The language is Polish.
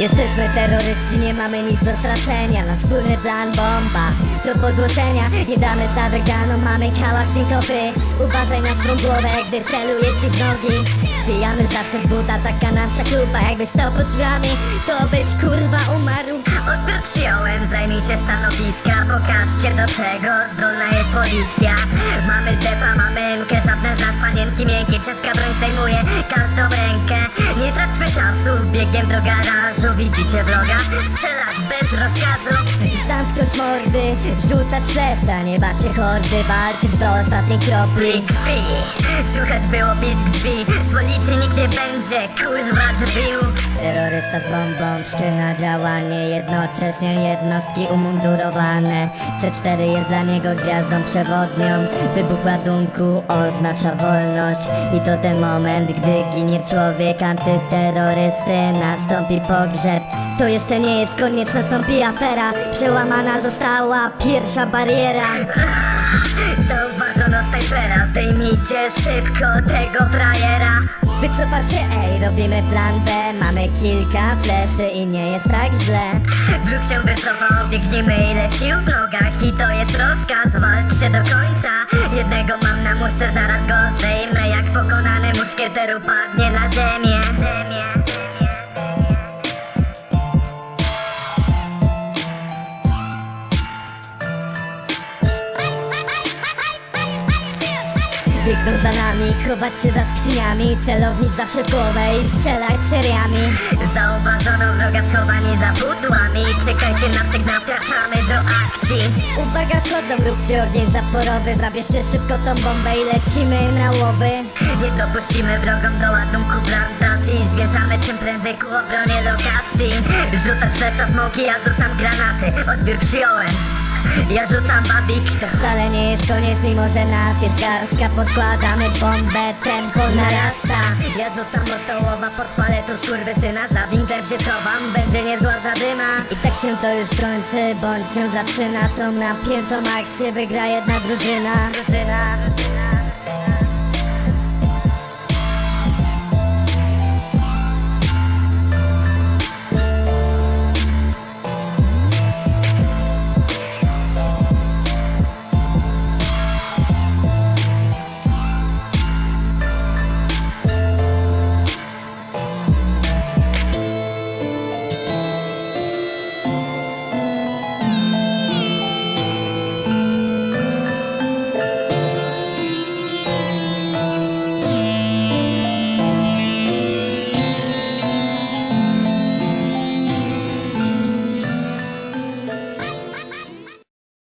Jesteśmy terroryści, nie mamy nic do stracenia. Nasz wspólny plan bomba Do podłożenia. Nie damy za wygraną, mamy kałasznikowy Uważaj na swą głowę, gdy celuje ci w nogi. Wbijamy zawsze z buta, taka nasza kluba. Jakby stał pod drzwiami, to byś kurwa umarł. Odbiór przyjąłem, zajmijcie stanowiska Pokażcie do czego zdolna jest policja. Mamy defa, mamy emkę, żadne z nas panienki miękkie. Ciężka broń zajmuje każdą rękę Nie traćmy czasu, biegiem do garażu. Widzicie wroga? Strzelać bez rozkazu. Zamknąć mordy, rzucać flesza. Nie bacie hordy, walczyć do ostatniej kropli. Krwi Słychać było pisk drzwi. Policji nikt nie będzie, kurwa drwił. Terrorysta z bombą wszczyna działanie. Jednocześnie jednostki umundurowane. C4 jest dla niego gwiazdą przewodnią. Wybuch ładunku oznacza wolność. I to ten moment, gdy ginie człowiek antyterrorysty Nastąpi pogrzeb. To jeszcze nie jest koniec, nastąpi afera. Przełamana została pierwsza bariera. Zauważono snajpera, zdejmijcie szybko tego frajera. Wycofacie, ej, robimy plan B. Mamy kilka fleszy i nie jest tak źle. Wróg się wycofał, biegniemy ile sił w I to jest rozkaz, walczcie do końca. Jednego mam na muszce, zaraz go zdejmę. Jak pokonany muszkieter upadnie Biegną za nami, chować się za skrzyniami. Celownik zawsze w głowę i strzelać seriami. Zauważono wroga schowani za pudłami. Czekajcie na sygnał, wkraczamy do akcji. Uwaga, wchodzą, róbcie ogień zaporowy Zabierzcie szybko tą bombę i lecimy im na łowy. Nie dopuścimy wrogom do ładunku plantacji. Zbierzamy czym prędzej ku obronie lokacji. Rzucasz flesza smoki, ja rzucam granaty. Odbiór przyjąłem ja rzucam babik To wcale nie jest koniec, mimo że nas jest garstka. Podkładamy bombę, tempo narasta. Ja rzucam motołowa, podpalę tu skurwysyna. Za wintem się schowam, będzie niezła zadyma. I tak się to już kończy, bądź się zaczyna. Tą napiętą akcję wygra jedna drużyna. Drużyna